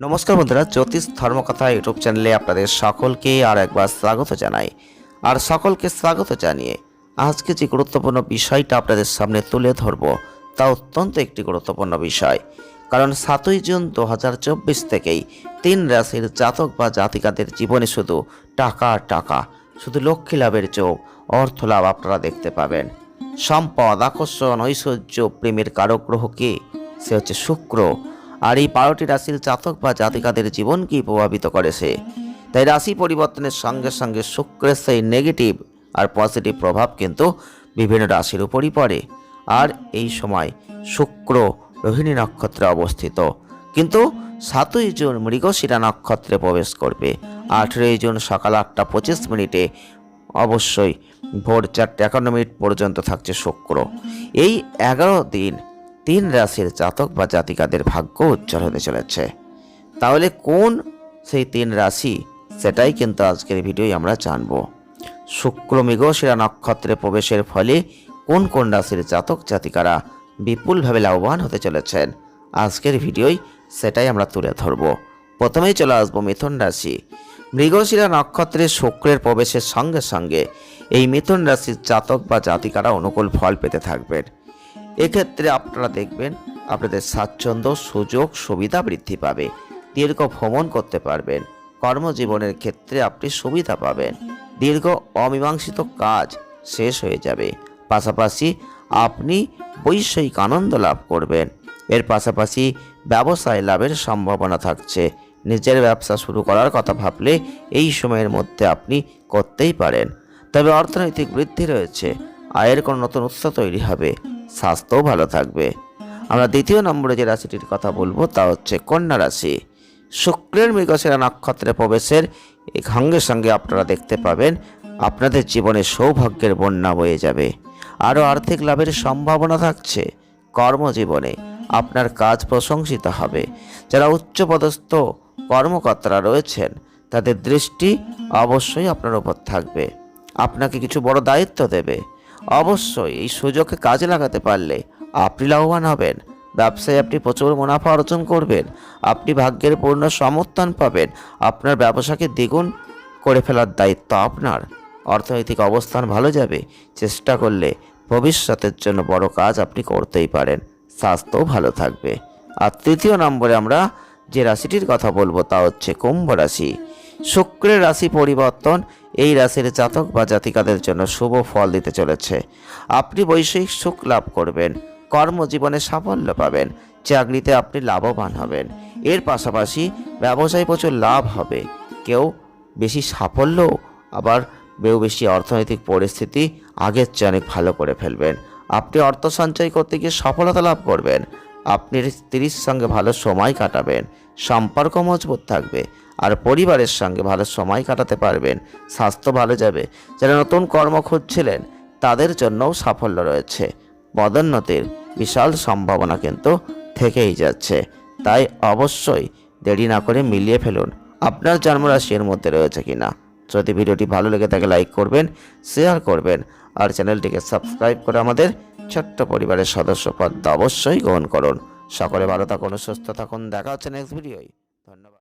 নমস্কার বন্ধুরা, জ্যোতিষ ধর্মকথা ইউটিউব চ্যানেলে আপনাদের সকলকে আর একবার স্বাগত জানাই। আর সকলকে স্বাগত জানিয়ে আজকে যে গুরুত্বপূর্ণ বিষয়টা আপনাদের সামনে তুলে ধরব, তা অত্যন্ত একটি গুরুত্বপূর্ণ বিষয়। কারণ সাতই জুন দু হাজার চব্বিশ থেকেই তিন রাশির জাতক বা জাতিকাদের জীবনে শুধু টাকা টাকা, শুধু লক্ষ্মী লাভের যোগ, অর্থ লাভ আপনারা দেখতে পাবেন। সম্পদ, আকর্ষণ, ঐশ্বর্য, প্রেমের কারক গ্রহ কে? সে হচ্ছে শুক্র। আর এই বারোটি রাশির জাতক বা জাতিকাদের জীবনকেই প্রভাবিত করে সে তাই রাশি পরিবর্তনের সঙ্গে সঙ্গে শুক্রের সেই নেগেটিভ আর পজিটিভ প্রভাব কিন্তু বিভিন্ন রাশির উপরই পড়ে। আর এই সময় শুক্র রোহিণী নক্ষত্রে অবস্থিত। কিন্তু সাতই জুন মৃগশিরা নক্ষত্রে প্রবেশ করবে। আঠেরোই জুন সকাল আটটা পঁচিশ মিনিটে অবশ্যই ভোর চারটে একান্ন মিনিট পর্যন্ত থাকছে শুক্র। এই এগারো দিন তিন রাশির জাতক বা জাতিকাদের ভাগ্য উজ্জ্বল হতে চলেছে। তাহলে কোন সেই তিন রাশি? সেটাই কিন্তু আজকের ভিডিওয় আমরা জানব। শুক্র মৃগশিরা নক্ষত্রে প্রবেশের ফলে কোন কোন রাশির জাতক জাতিকারা বিপুলভাবে লাভবান হতে চলেছেন? আজকের ভিডিওয় সেটাই আমরা তুলে ধরব। প্রথমেই চলে আসব মিথুন রাশি। মৃগশিরা নক্ষত্রে শুক্রের প্রবেশের সঙ্গে সঙ্গে এই মিথুন রাশির জাতক বা জাতিকারা অনুকূল ফল পেতে থাকবেন। এক্ষেত্রে আপনারা দেখবেন আপনাদের স্বাচ্ছন্দ্য, সুযোগ, সুবিধা বৃদ্ধি পাবে। দীর্ঘ ভ্রমণ করতে পারবেন। কর্মজীবনের ক্ষেত্রে আপনি সুবিধা পাবেন। দীর্ঘ অমীমাংসিত কাজ শেষ হয়ে যাবে। পাশাপাশি আপনি বৈষয়িক আনন্দ লাভ করবেন। এর পাশাপাশি ব্যবসায় লাভের সম্ভাবনা থাকছে। নিজের ব্যবসা শুরু করার কথা ভাবলে এই সময়ের মধ্যে আপনি করতেই পারেন। তবে অর্থনৈতিক বৃদ্ধি রয়েছে। আয়ের কোনো নতুন উৎস তৈরি হবে। স্বাস্থ্যও ভালো থাকবে। আমরা দ্বিতীয় নম্বরে যে রাশিটির কথা বলব তা হচ্ছে কন্যা রাশি। শুক্রের মৃগশিরা নক্ষত্রে প্রবেশের সঙ্গে সঙ্গে আপনারা দেখতে পাবেন আপনাদের জীবনে সৌভাগ্যের বন্যা বয়ে যাবে। আরও আর্থিক লাভের সম্ভাবনা থাকছে। কর্মজীবনে আপনার কাজ প্রশংসিত হবে। যারা উচ্চপদস্থ কর্মকর্তারা রয়েছেন, তাদের দৃষ্টি অবশ্যই আপনার উপর থাকবে। আপনাকে কিছু বড় দায়িত্ব দেবে। অবশ্যই এই সুযোগকে কাজে লাগাতে পারলে আপনি লাভবান হবেন। ব্যবসায় আপনি প্রচুর মুনাফা অর্জন করবেন। আপনি ভাগ্যের পূর্ণ সমর্থন পাবেন। আপনার ব্যবসাকে দ্বিগুণ করে ফেলার দায়িত্ব আপনার। অর্থনৈতিক অবস্থান ভালো যাবে। চেষ্টা করলে ভবিষ্যতের জন্য বড় কাজ আপনি করতেই পারেন। স্বাস্থ্যও ভালো থাকবে। আর তৃতীয় নম্বরে আমরা যে রাশিটির কথা বলব তা হচ্ছে কুম্ভ রাশি। শুক্রের রাশি পরিবর্তন এই রাশির জাতক বা জাতিকাদের জন্য শুভ ফল দিতে চলেছে। আপনি বৈষয়িক সুখ লাভ করবেন, কর্মজীবনে সাফল্য পাবেন, চাকরিতে আপনি লাভবান হবেন। এর পাশাপাশি ব্যবসায় প্রচুর লাভ হবে। কেউ বেশি সাফল্য, আবার কেউ বেশি অর্থনৈতিক পরিস্থিতি আগের চেয়ে অনেক ভালো করে ফেলবেন। আপনি অর্থ সঞ্চয় করতে গিয়ে সফলতা লাভ করবেন। আপনি স্ত্রীর সঙ্গে ভালো সময় কাটাবেন। সম্পর্ক মজবুত থাকবে আর পরিবারের সঙ্গে ভালো সময় কাটাতে পারবেন, স্বাস্থ্য ভালো যাবে। যারা নতুন কর্ম খুঁজছিলেন, তাদের জন্যও সাফল্য রয়েছে। পদোন্নতির বিশাল সম্ভাবনা কিন্তু থেকেই যাচ্ছে। তাই অবশ্যই দেরি না করে মিলিয়ে ফেলুন, আপনার জন্মরাশি এর মধ্যে রয়েছে কিনা। যদি ভিডিওটি ভালো লেগে থাকে, লাইক করবেন, শেয়ার করবেন, আর চ্যানেলটিকে সাবস্ক্রাইব করে আমাদের ছোট্ট পরিবারের সদস্য পদ অবশ্যই গ্রহণ করুন। সকলে ভালো থাকুন সুস্থ থাকুন দেখা হচ্ছে নেক্সট ভিডিওয় ধন্যবাদ।